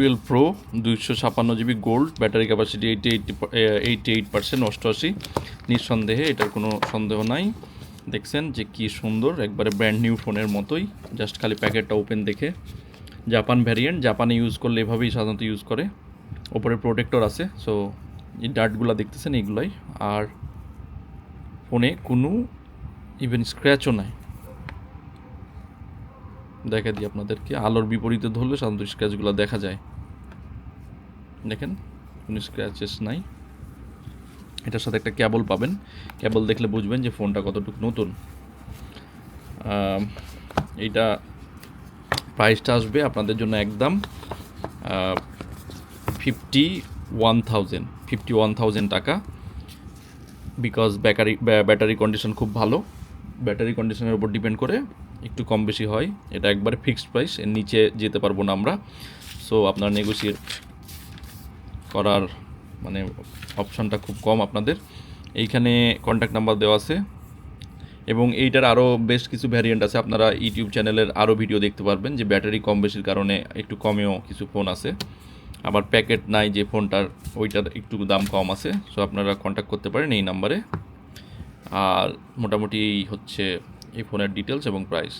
Twelve pro দুইশো ছাপান্ন GB gold battery capacity eighty eighty eighty eight percent অষ্টআশি। নিঃসন্দেহে এটার কোনো সন্দেহ নাই। দেখছেন যে কি সুন্দর, একবারে ব্র্যান্ড নিউ ফোনের মতোই। জাস্ট খালি প্যাকেটটা ওপেন দেখে। জাপান ভ্যারিয়েন্ট জাপানে ইউজ করলে এভাবেই সাধারণত ইউজ করে। ওপরে প্রোটেক্টর আছে সো এই ডার্টগুলো দেখতেছেন এইগুলাই। আর ফোনে কোনো ইভেন স্ক্র্যাচও নাই। দেখা দিই আপনাদেরকে। আলোর বিপরীতে ধরলে সাধারণত স্ক্র্যাচগুলো দেখা যায়। দেখেন, কোনো স্ক্র্যাচেস নাই। এটার সাথে একটা ক্যাবল পাবেন। ক্যাবল দেখলে বুঝবেন যে ফোনটা কতটুকু নতুন। এইটা প্রাইসটা আসবে আপনাদের জন্য একদম fifty one thousand fifty one thousand টাকা বিকজ ব্যাটারি ব্যাটারি কন্ডিশন খুব ভালো। ব্যাটারি কন্ডিশনের উপর ডিপেন্ড করে একটু কম বেশি হয়। এটা একবারে ফিক্সড প্রাইস এর নিচে যেতে পারব না আমরা। সো আপনার নেগোসিয়েট করার মানে অপশানটা খুব কম আপনাদের। এইখানে কন্ট্যাক্ট নাম্বার দেওয়া আছে। এবং এইটার আরও বেশ কিছু ভ্যারিয়েন্ট আছে। আপনারা ইউটিউব চ্যানেলের আরও ভিডিও দেখতে পারবেন যে ব্যাটারি কম বেশির কারণে একটু কমেও কিছু ফোন আছে। আবার প্যাকেট নাই যে ফোনটার ওইটার একটু দাম কম আছে। সো আপনারা কন্ট্যাক্ট করতে পারেন এই নাম্বারে আর মোটামুটি হচ্ছে এই ফোনের ডিটেলস এবং প্রাইস